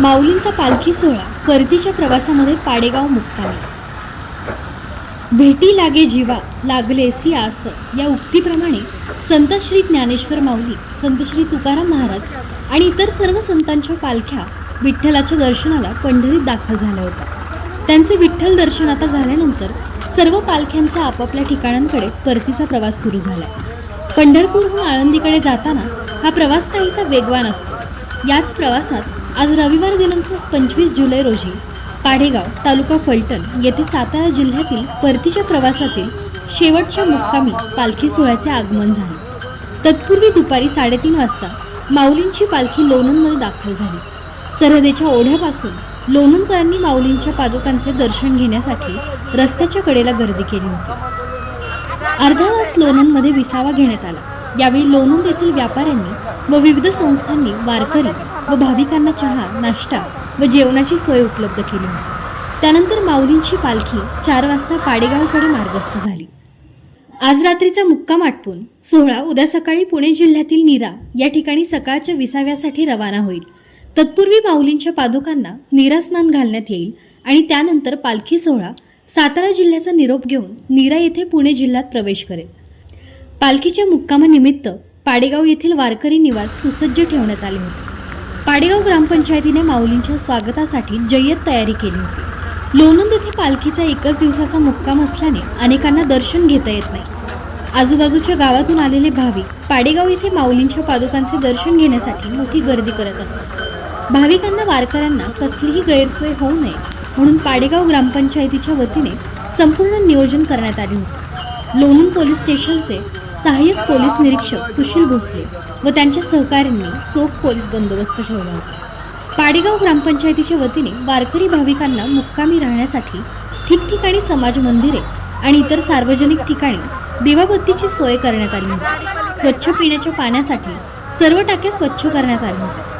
माऊलींचा पालखी सोहळा परतीच्या प्रवासामध्ये पाडेगाव मुक्कामी भेटी लागे जीवा लागलेसी आस या उक्तीप्रमाणे संत श्री ज्ञानेश्वर माऊली संत श्री तुकाराम महाराज आणि इतर सर्व संतांच्या पालख्या विठ्ठलाच्या दर्शनाला पंढरीत दाखल झाल्या होत्या. त्यांचे विठ्ठल दर्शन आता झाल्यानंतर सर्व पालख्यांचा आपापल्या ठिकाणांकडे परतीचा प्रवास सुरू झाला पंढरपूरहून आळंदीकडे जाताना हा प्रवास काहीसा वेगवान असतो. याच प्रवासात आज रविवार दिनांक पंचवीस जुलै रोजी पाडेगाव तालुका फलटण येथे सातारा जिल्ह्यातील परतीच्या प्रवासातील शेवटच्या मुक्कामी पालखी सोहळ्याचे आगमन झाले. तत्पूर्वी दुपारी साडेतीन वाजता माऊलींची पालखी लोणंदमध्ये दाखल झाली. सरहदेच्या ओढ्यापासून लोणंदकरांनी माऊलींच्या पादुकांचे दर्शन घेण्यासाठी रस्त्याच्या कडेला गर्दी केली होती. अर्धा तास लोणंदमध्ये विसावा घेण्यात आला. यावेळी लोणंद येथील व्यापाऱ्यांनी व विविध संस्थांनी वारकरी व भाविकांना चहा नाश्ता व जेवणाची सोय उपलब्ध केली होती. त्यानंतर माऊलींची पालखी चार वाजता पाडेगावकडे मार्गस्थ झाली. आज रात्रीचा मुक्काम आटपून सोहळा उद्या सकाळी पुणे जिल्ह्यातील नीरा या ठिकाणी सकाळच्या विसाव्यासाठी रवाना होईल. तत्पूर्वी माऊलींच्या पादुकांना नीरास्नान घालण्यात येईल आणि त्यानंतर पालखी सोहळा सातारा जिल्ह्याचा निरोप घेऊन नीरा येथे पुणे जिल्ह्यात प्रवेश करेल. पालखीच्या मुक्कामानिमित्त पाडेगाव येथील वारकरी निवास सुसज्ज ठेवण्यात आले होते. पाडेगाव ग्रामपंचायतीने माऊलींच्या स्वागतासाठी जय्यत तयारी केली होती. लोणंद येथे पालखीचा एकच दिवसाचा मुक्काम असल्याने अनेकांना दर्शन घेता येत नाही. आजूबाजूच्या गावातून आलेले भाविक पाडेगाव येथे माऊलींच्या पादुकांचे दर्शन घेण्यासाठी मोठी गर्दी करत असतात. भाविकांना वारकऱ्यांना कसलीही गैरसोय होऊ नये म्हणून पाडेगाव ग्रामपंचायतीच्या वतीने संपूर्ण नियोजन करण्यात आले होते. लोणंद पोलीस स्टेशनचे सहाय्यक पोलीस निरीक्षक सुशील भोसले व त्यांच्या सहकाऱ्यांनी चोख पोलीस बंदोबस्त ठेवला होता. पाडेगाव ग्रामपंचायतीच्या वतीने वारकरी भाविकांना मुक्कामी राहण्यासाठी ठिकठिकाणी समाज मंदिरे आणि इतर सार्वजनिक ठिकाणी दिवाबत्तीची सोय करण्यात आली होती. स्वच्छ पिण्याच्या पाण्यासाठी सर्व टाक्या स्वच्छ करण्यात आल्या होत्या.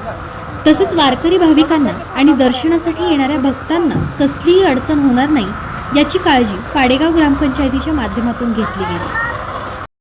तसेच वारकरी भाविकांना आणि दर्शनासाठी येणाऱ्या भक्तांना कसलीही अडचण होणार नाही याची काळजी पाडेगाव ग्रामपंचायतीच्या माध्यमातून घेतली गेली.